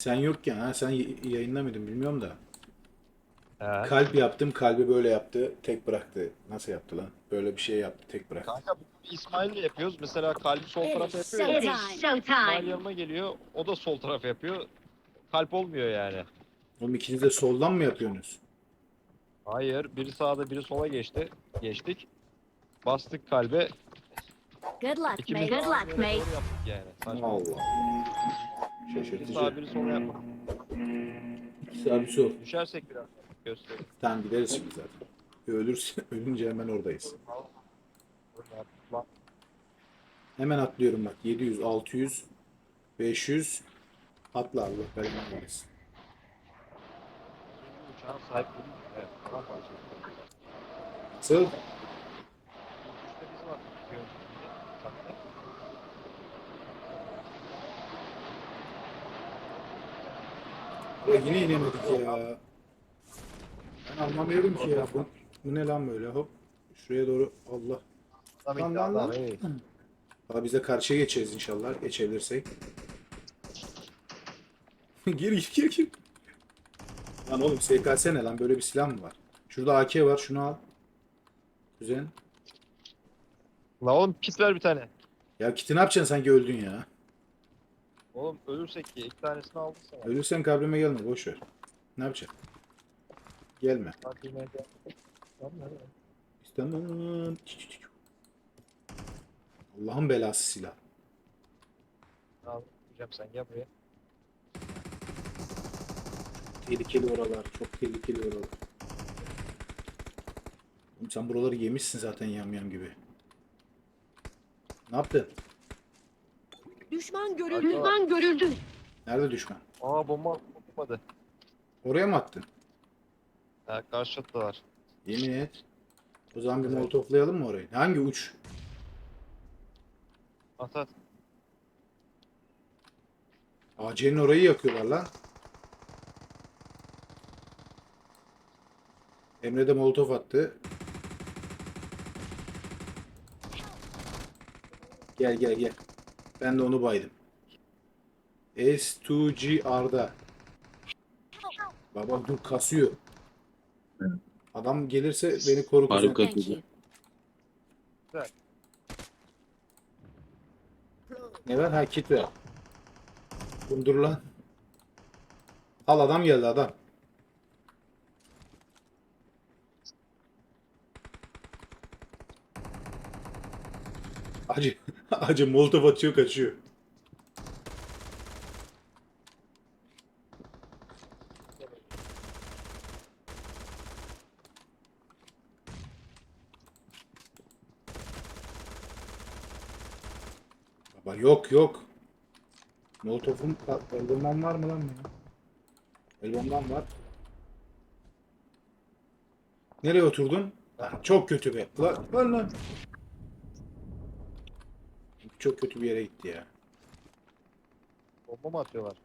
Sen yokken ha sen y- yayında mıydın bilmiyorum da. He. Kalp yaptım kalbi böyle yaptı tek bıraktı. Nasıl yaptı lan? Böyle bir şey yaptı tek bıraktı. Kanka İsmail'le yapıyoruz. Mesela kalbi sol It tarafa yapıyor. ya. showtime. İsmail Showtime. yanıma geliyor. O da sol tarafa yapıyor. Kalp olmuyor yani. Oğlum ikiniz de soldan mı yapıyorsunuz? Hayır. Biri sağda biri sola geçti. Geçtik. Bastık kalbe. Good luck, İkimiz mate. de Good aynı luck, yere mate. doğru yaptık yani. Saçma. Allah. Şaşırtıcı. sağa biri sola yapmak. Sağ bir sol. Düşersek biraz gösterin. Tamam gideriz şimdi zaten. Ölürse, ölünce hemen oradayız. Hemen atlıyorum bak. 700, 600, 500. Atla Allah belanı versin. Uçağın sahipleri. Evet. Tamam parçası. Nasıl? Uçuşta biz var. Uçakta. Ya yine inemedik ya. Ben anlamıyorum ki ya. Bu, bu ne lan böyle hop. Şuraya doğru Allah. Lan lan lan. abi, hey. Valla biz de karşıya geçeceğiz inşallah. Geçebilirsek. gir gir gir gir. Lan oğlum SKS ne lan? Böyle bir silah mı var? Şurada AK var. Şunu al. Kuzen. La oğlum kit ver bir tane. Ya kiti ne yapacaksın sanki öldün ya. Oğlum ölürsek ki iki tanesini aldın sana. Ölürsen kabrime gelme. Boş ver. Ne yapacaksın? Gelme. Tamam. İstemem. Allah'ın belası silah. Al, hocam sen gel buraya. Tehlikeli oralar. Çok tehlikeli oralar. Oğlum sen buraları yemişsin zaten yamyam gibi. Ne yaptın? Düşman görüldü. Düşman görüldü. Nerede düşman? Aa bomba atmadı. Oraya mı attın? Ha karşı çatıdalar. Yemin et. O zaman bir molotoflayalım mı orayı? Hangi uç? At at. AC'nin orayı yakıyorlar lan. Emre de molotof attı. Gel gel gel. Ben de onu baydım. S2G Arda. Baba dur kasıyor. Adam gelirse beni koru kuzen. Faruk you. Ne ver? Ha kit ver. Bundur lan. Al adam geldi adam. Acı, acı molotof atıyor kaçıyor. Baba yok yok. Molotof'un el bombam var mı lan benim? El bombam var. Nereye oturdun? Lan çok kötü be. Lan lan lan. Çok kötü bir yere gitti ya. Bomba mı atıyorlar?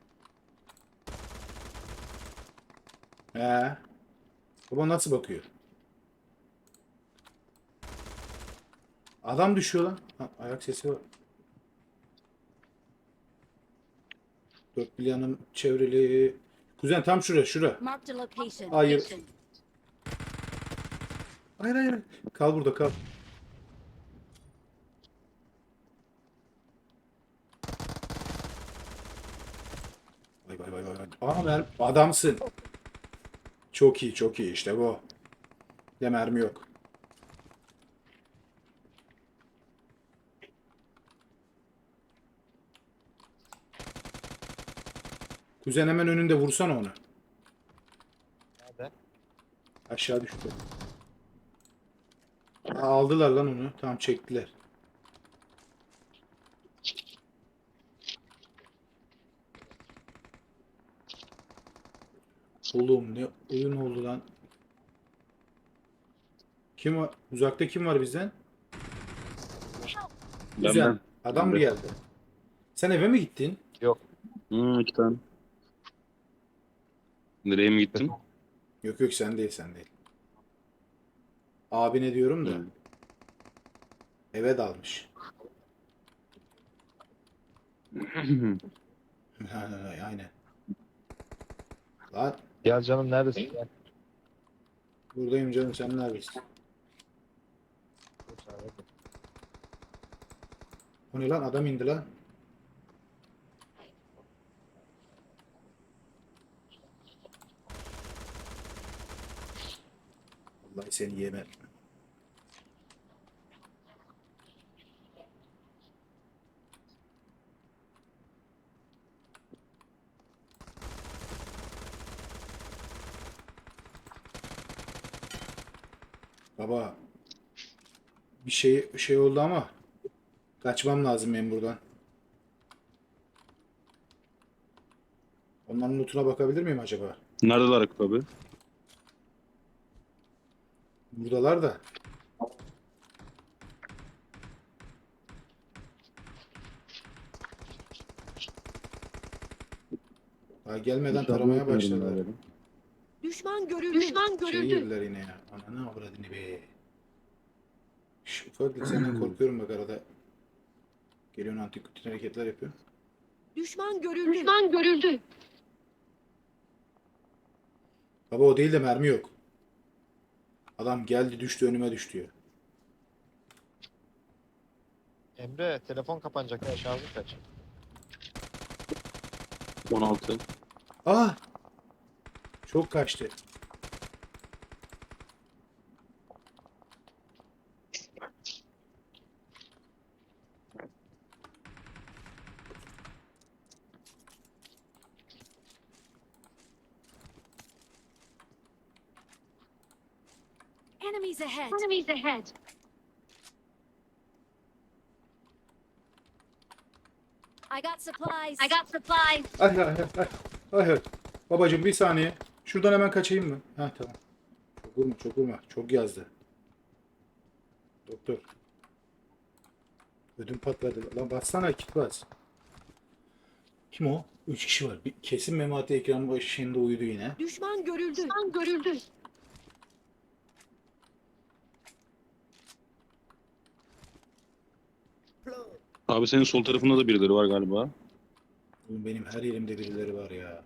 He. Baba nasıl bakıyor? Adam düşüyor lan. Ha, ayak sesi var. Dört bir yanım çevrili. Kuzen tam şura şura. Marked a location. Hayır. Hayır hayır. hayır. Kal burada kal. Aa mer adamsın. Çok iyi çok iyi işte bu. Ya mermi yok. Kuzen hemen önünde vursana onu. Nerede? Aşağı düştü. Aa, aldılar lan onu. Tamam çektiler. Oğlum ne oyun oldu lan. Kim var? Uzakta kim var bizden? Ben Güzel. ben. Adam mı Ben de. geldi? Sen eve mi gittin? Hmm, iki tane. Nereye mi gittin? Yok yok sen değil sen değil. Abine diyorum da. Hı. Eve dalmış. Aynen. Lan Gel canım neredesin? Gel. buradayım canım sen neredesin? O ne lan adam indi lan. Vallahi seni yemem. Baba bir şey şey oldu ama kaçmam lazım benim buradan. Onların lootuna bakabilir miyim acaba? Neredeler Akif abi? Buradalar da. Daha gelmeden taramaya başladılar. Düşman görüldü. Düşman Şey görüldü. yerler yine ya. Ananı avradını be. Şş, ufaklık senden korkuyorum bak arada. Geliyorsun antik hareketler yapıyor. Düşman görüldü. Düşman görüldü. Baba o değil de mermi yok. Adam geldi düştü önüme düştü ya. Emre telefon kapanacak ya şarjı kaç. 16. Ah! Çok kaçtı. Enemies ahead. Enemies ahead. I got supplies. I got supplies. Ay ay ay ay. Ay ay. Babacım bir saniye. Şuradan hemen kaçayım mı? Ha tamam. Çok vurma çok vurma. Çok yazdı. Doktor. Ödüm patladı. Lan bassana kit bas. Kim o? Üç kişi var. Bir, kesin Memati ekran başında uyudu yine. Düşman görüldü. Düşman görüldü. Abi senin sol tarafında da birileri var galiba. Oğlum benim her yerimde birileri var ya.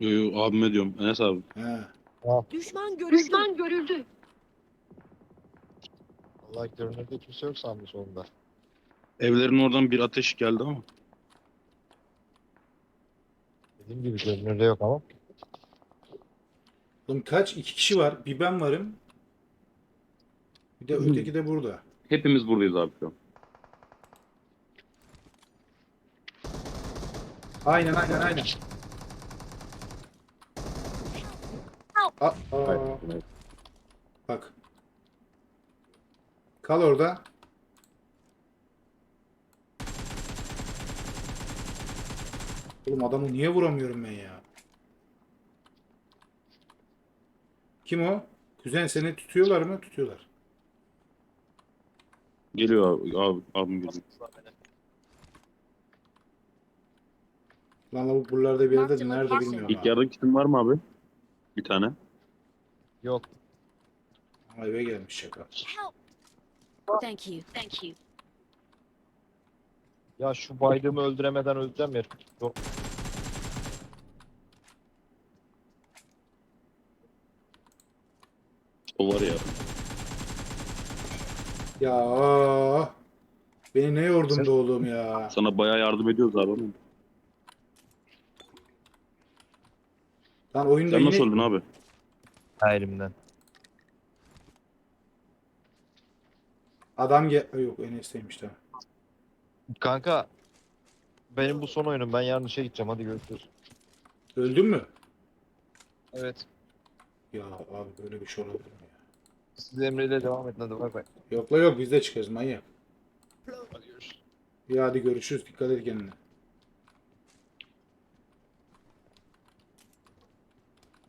Yo yo abime diyorum. Enes abi. Ha. Düşman görüldü. Düşman görüldü. Vallahi görünürde kimse yok sandım sonunda. Evlerin oradan bir ateş geldi ama. Dediğim gibi görünürde yok ama. Oğlum kaç? İki kişi var. Bir ben varım. Bir de öteki de burada. Hepimiz buradayız abi şu an. Aynen aynen aynen. Aa. Bak. Kal orada. Oğlum adamı niye vuramıyorum ben ya? Kim o? Kuzen seni tutuyorlar mı? Tutuyorlar. Geliyor abi. abi abim geliyor. Lan lavuk buralarda bir yerde de nerede bilmiyorum İlk ha. yardım kitin var mı abi? Bir tane. Yok. Eve gelmiş şaka. Help. Thank you. Thank you. Ya şu baydığımı öldüremeden öleceğim ya. Yok. O var ya. Ya beni ne yordun Sen- da oğlum ya. Sana bayağı yardım ediyoruz abi ama. Lan oyunda Sen yine nasıl öldün abi? Ha elimden. adam gel yok Enes'teymiş tamam. Kanka benim bu son oyunum. Ben yarın işe gideceğim. Hadi görüşürüz. Öldün mü? Evet. Ya abi böyle bir şey olabilir mi ya? Siz Emre ile devam edin. Hadi bay bay. Yok la yok biz de çıkarız manyak. Hadi görüşürüz. İyi hadi görüşürüz dikkat et kendine.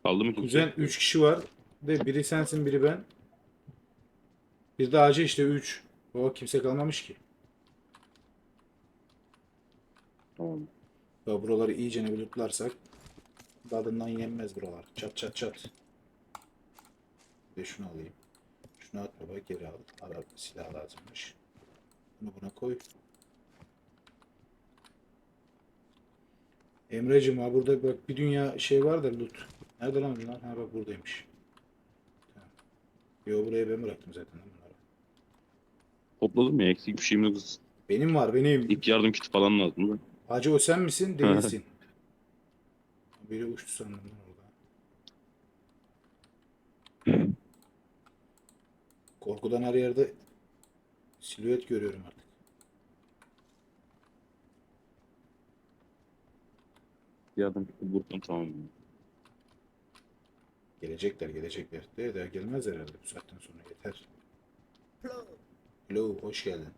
Kaldı mı kimse? Kuzen 3 kişi var. De biri sensin biri ben. Bir de acı işte 3. O kimse kalmamış ki. Tamam. Ya buraları iyice ne bulutlarsak tadından yenmez buralar. Çat çat çat. Bir de şunu alayım. Şunu at baba geri al. Ara silah lazımmış. Bunu buna koy. Emre'cim ha burada bak bir dünya şey var da loot. Nerede lan bunlar? Ha bak buradaymış. Tamam. Yo buraya ben bıraktım zaten lan bunları. Topladım ya eksik bir şeyim yok. Benim var benim. İlk yardım kiti falan lazım da. Hacı o sen misin? Değilsin. Biri uçtu sandım lan orada. Korkudan her yerde silüet görüyorum artık. Yardım kiti vurdum tamam. Gelecekler gelecekler. De de gelmez herhalde bu saatten sonra yeter. Hello hoş geldin.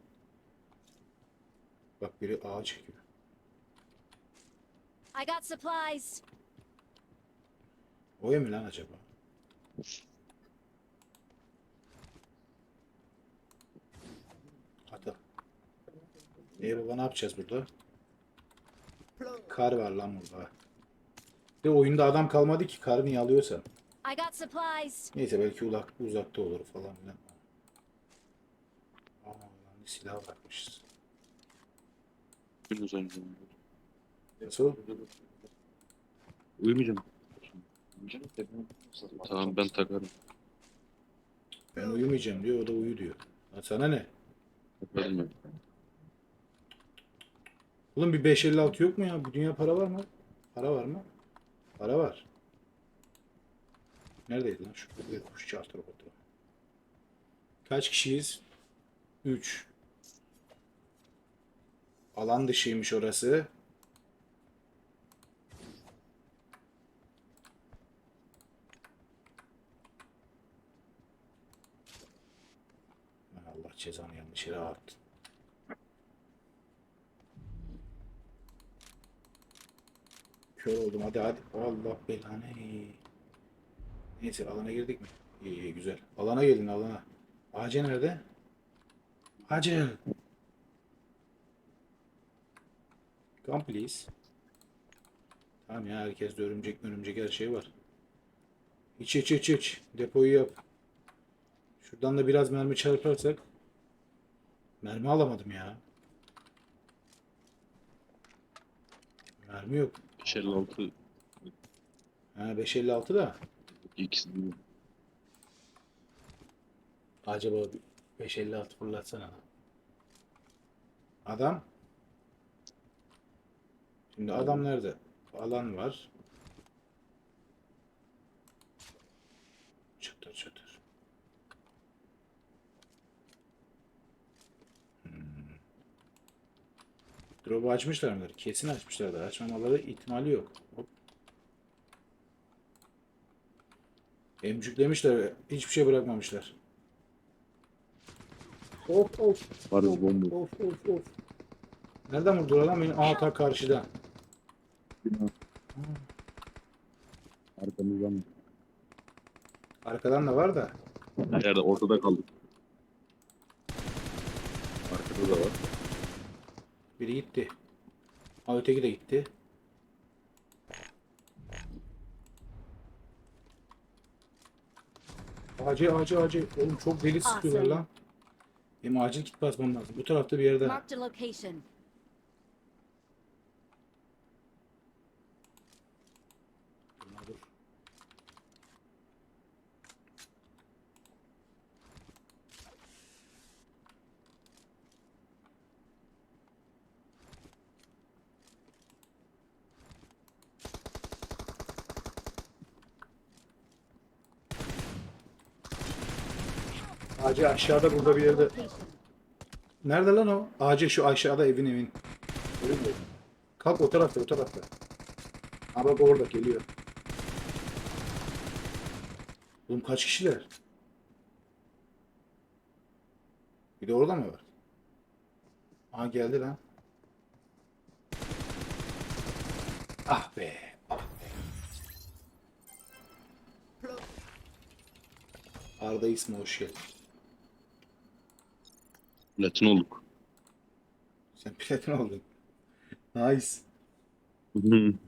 Bak biri ağa çekiyor. I got supplies. O mi lan acaba? Hadi. E baba ne yapacağız burada? Kar var lan burada. De oyunda adam kalmadı ki kar niye alıyorsa. I got supplies. Neyse belki uzak, uzakta olur falan filan. Aa lan bir silah bırakmışız. Gün uzanacağım. Nasıl? Uyumayacağım. Tamam ben takarım. Ben uyumayacağım diyor o da uyu diyor. Lan sana ne? Takarım ben. Oğlum bir 556 yok mu ya? Bu dünya para var mı? Para var mı? Para var. Neredeydi lan şu bir kuş charter robotu? Kaç kişiyiz? 3. Alan dışıymış orası. Allah cezanı yanlış yere attı. Kör oldum hadi hadi. Allah belanı. Neyse alana girdik mi? İyi iyi güzel. Alana gelin alana. Ağacı nerede? Ağacı. Come please. Tamam ya herkes de örümcek örümcek her şey var. İç iç iç iç. Depoyu yap. Şuradan da biraz mermi çarparsak. Mermi alamadım ya. Mermi yok. 556 Ha 556 da. İkisi değil. Acaba bir 556 fırlatsana. Adam. Şimdi adam nerede? Alan var. Çatır çatır. Hmm. Drop'u açmışlar mıdır? Kesin açmışlardır. Açmamaları ihtimali yok. Hop. Emcüklemişler. Hiçbir şey bırakmamışlar. Of of. Var ya Of bomba. of of of. Nereden vurdular lan beni? Aa ta karşıdan. Arkamızdan. Arkadan da var da. Nerede ortada kaldık. Arkada da var. Biri gitti. Aa öteki de gitti. Acı acı acı. Oğlum çok deli sıkıyorlar lan. Benim acil git basmam lazım. Bu tarafta bir yerde. Marked a location. Ağacı aşağıda burada bir yerde. Nerede lan o? Ağacı şu aşağıda evin evin. Kalk o tarafta o tarafta. Ha orada geliyor. Oğlum kaç kişiler? Bir de orada mı var? Aha geldi lan. Ah be. Ah be. Arda ismi hoş geldin. Latin olduk. Sen platin oldun. Nice.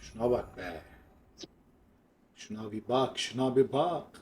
Şuna bak be. Şuna bir bak, şuna bir bak.